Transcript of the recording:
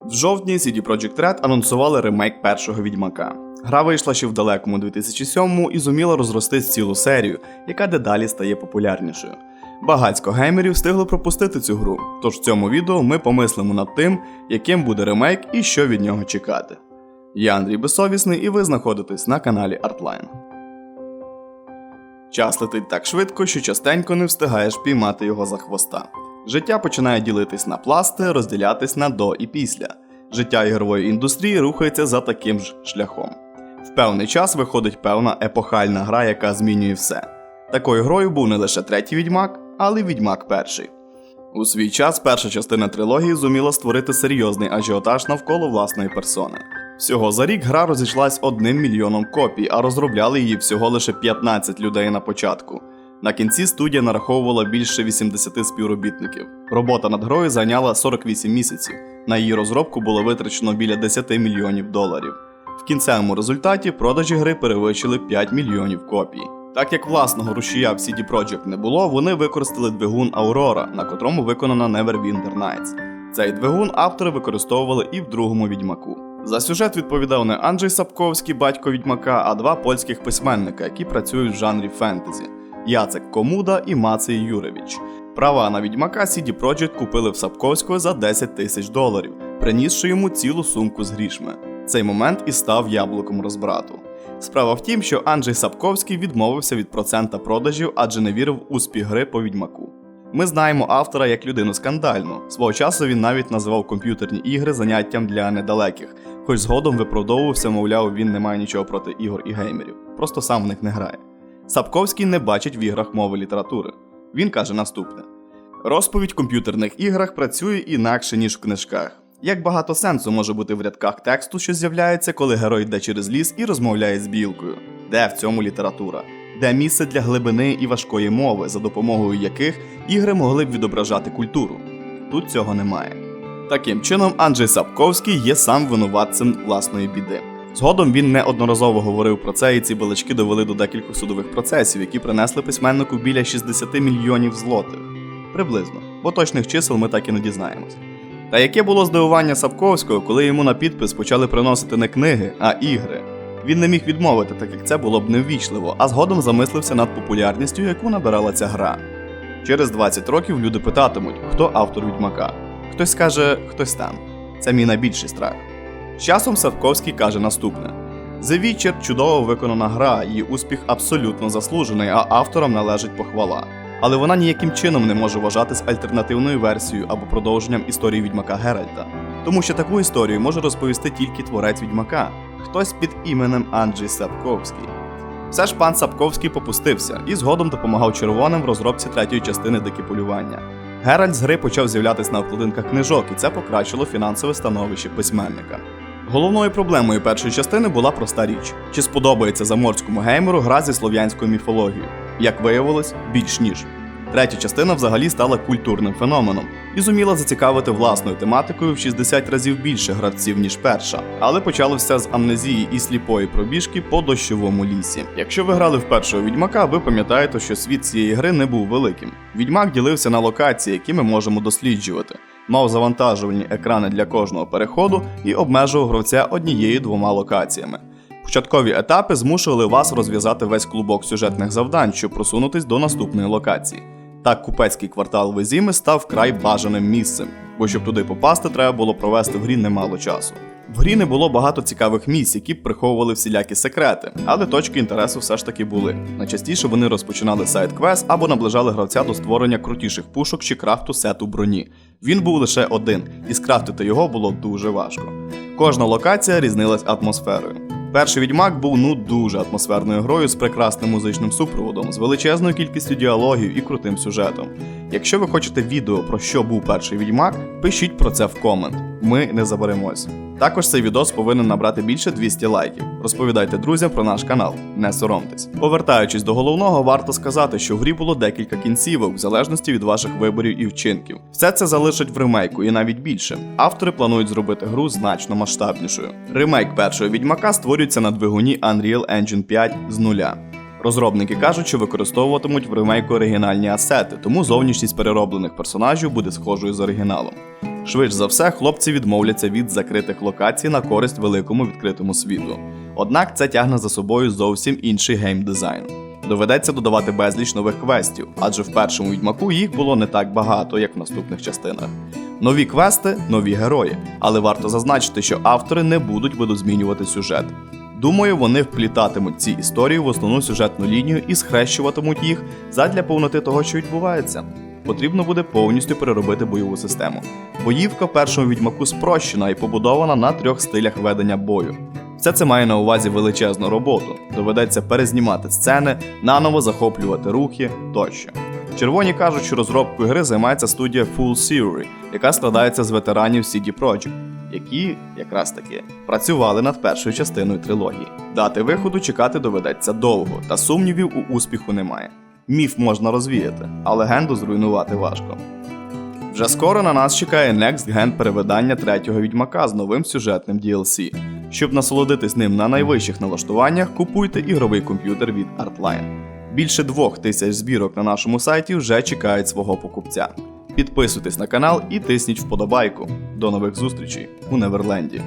В жовтні CD Projekt Red анонсували ремейк першого відьмака. Гра вийшла ще в далекому 2007-му і зуміла розрости цілу серію, яка дедалі стає популярнішою. Багацько геймерів встигли пропустити цю гру, тож в цьому відео ми помислимо над тим, яким буде ремейк і що від нього чекати. Я Андрій Безсовісний і ви знаходитесь на каналі Artline. Час летить так швидко, що частенько не встигаєш піймати його за хвоста. Життя починає ділитись на пласти, розділятись на до і після. Життя ігрової індустрії рухається за таким ж шляхом. В певний час виходить певна епохальна гра, яка змінює все. Такою грою був не лише третій відьмак, але й відьмак перший. У свій час перша частина трилогії зуміла створити серйозний ажіотаж навколо власної персони. Всього за рік гра розійшлась одним мільйоном копій, а розробляли її всього лише 15 людей на початку. На кінці студія нараховувала більше 80 співробітників. Робота над грою зайняла 48 місяців. На її розробку було витрачено біля 10 мільйонів доларів. В кінцевому результаті продажі гри перевищили 5 мільйонів копій. Так як власного рушія в CD Projekt не було, вони використали двигун Aurora, на котрому виконана Neverwinter Nights. Цей двигун автори використовували і в другому відьмаку. За сюжет відповідав не Анджей Сапковський, батько відьмака, а два польських письменника, які працюють в жанрі фентезі Яцек Комуда і Мацей Юревич. Права на відьмака CD Projekt купили в Сапковського за 10 тисяч доларів, принісши йому цілу сумку з грішми. Цей момент і став яблуком розбрату. Справа в тім, що Анджей Сапковський відмовився від процента продажів, адже не вірив в успіх гри по відьмаку. Ми знаємо автора як людину скандальну. Свого часу він навіть називав комп'ютерні ігри заняттям для недалеких, хоч згодом виправдовувався, мовляв, він не має нічого проти ігор і геймерів, просто сам в них не грає. Сапковський не бачить в іграх мови літератури. Він каже наступне: розповідь в комп'ютерних іграх працює інакше, ніж в книжках. Як багато сенсу може бути в рядках тексту, що з'являється, коли герой йде через ліс і розмовляє з білкою? Де в цьому література? Де місце для глибини і важкої мови, за допомогою яких ігри могли б відображати культуру? Тут цього немає. Таким чином, Анджей Сапковський є сам винуватцем власної біди. Згодом він неодноразово говорив про це, і ці балачки довели до декількох судових процесів, які принесли письменнику біля 60 мільйонів злотих. Приблизно, бо точних чисел ми так і не дізнаємось. Та яке було здивування Сапковського, коли йому на підпис почали приносити не книги, а ігри. Він не міг відмовити, так як це було б неввічливо, а згодом замислився над популярністю, яку набирала ця гра. Через 20 років люди питатимуть, хто автор відьмака. Хтось скаже, хтось там. Це мій найбільший страх. Часом Савковський каже наступне: The Witcher – чудово виконана гра, її успіх абсолютно заслужений, а авторам належить похвала. Але вона ніяким чином не може вважатись альтернативною версією або продовженням історії відьмака Геральта. Тому що таку історію може розповісти тільки творець відьмака, хтось під іменем Анджей Сапковський. Все ж пан Сапковський попустився і згодом допомагав червоним в розробці третьої частини дике полювання. Геральт з гри почав з'являтися на обкладинках книжок, і це покращило фінансове становище письменника. Головною проблемою першої частини була проста річ: чи сподобається заморському геймеру гра зі слов'янською міфологією. Як виявилось, більш ніж. Третя частина взагалі стала культурним феноменом і зуміла зацікавити власною тематикою в 60 разів більше гравців, ніж перша, але почало все з амнезії і сліпої пробіжки по дощовому лісі. Якщо ви грали в першого відьмака, ви пам'ятаєте, що світ цієї гри не був великим. Відьмак ділився на локації, які ми можемо досліджувати, мав завантажувальні екрани для кожного переходу і обмежував гравця однією-двома локаціями. Початкові етапи змушували вас розв'язати весь клубок сюжетних завдань, щоб просунутись до наступної локації. Так купецький квартал Везіми став край бажаним місцем, бо щоб туди попасти, треба було провести в грі немало часу. В грі не було багато цікавих місць, які б приховували всілякі секрети, але точки інтересу все ж таки були. Найчастіше вони розпочинали сайт-квест або наближали гравця до створення крутіших пушок чи крафту сету броні. Він був лише один, і скрафтити його було дуже важко. Кожна локація різнилась атмосферою. Перший відьмак був ну дуже атмосферною грою з прекрасним музичним супроводом, з величезною кількістю діалогів і крутим сюжетом. Якщо ви хочете відео про що був перший відьмак, пишіть про це в комент. Ми не заберемось. Також цей відос повинен набрати більше 200 лайків. Розповідайте друзям про наш канал, не соромтесь. Повертаючись до головного, варто сказати, що в грі було декілька кінцівок, в залежності від ваших виборів і вчинків. Все це залишать в ремейку і навіть більше. Автори планують зробити гру значно масштабнішою. Ремейк першого відьмака створюється на двигуні Unreal Engine 5 з нуля. Розробники кажуть, що використовуватимуть в ремейку оригінальні асети, тому зовнішність перероблених персонажів буде схожою з оригіналом. Швидше за все, хлопці відмовляться від закритих локацій на користь великому відкритому світу. Однак це тягне за собою зовсім інший геймдизайн. Доведеться додавати безліч нових квестів, адже в першому відьмаку їх було не так багато, як в наступних частинах. Нові квести, нові герої, але варто зазначити, що автори не будуть видозмінювати сюжет. Думаю, вони вплітатимуть ці історії в основну сюжетну лінію і схрещуватимуть їх задля повноти того, що відбувається. Потрібно буде повністю переробити бойову систему. Боївка в першому відьмаку спрощена і побудована на трьох стилях ведення бою. Все це має на увазі величезну роботу. Доведеться перезнімати сцени, наново захоплювати рухи тощо. Червоні кажуть, що розробкою гри займається студія Full Theory, яка складається з ветеранів CD Projekt, які якраз таки працювали над першою частиною трилогії. Дати виходу чекати доведеться довго, та сумнівів у успіху немає. Міф можна розвіяти, а легенду зруйнувати важко. Вже скоро на нас чекає Next Gen перевидання третього відьмака з новим сюжетним DLC. Щоб насолодитись ним на найвищих налаштуваннях, купуйте ігровий комп'ютер від Artline. Більше двох тисяч збірок на нашому сайті вже чекають свого покупця. Підписуйтесь на канал і тисніть вподобайку. До нових зустрічей у Неверленді.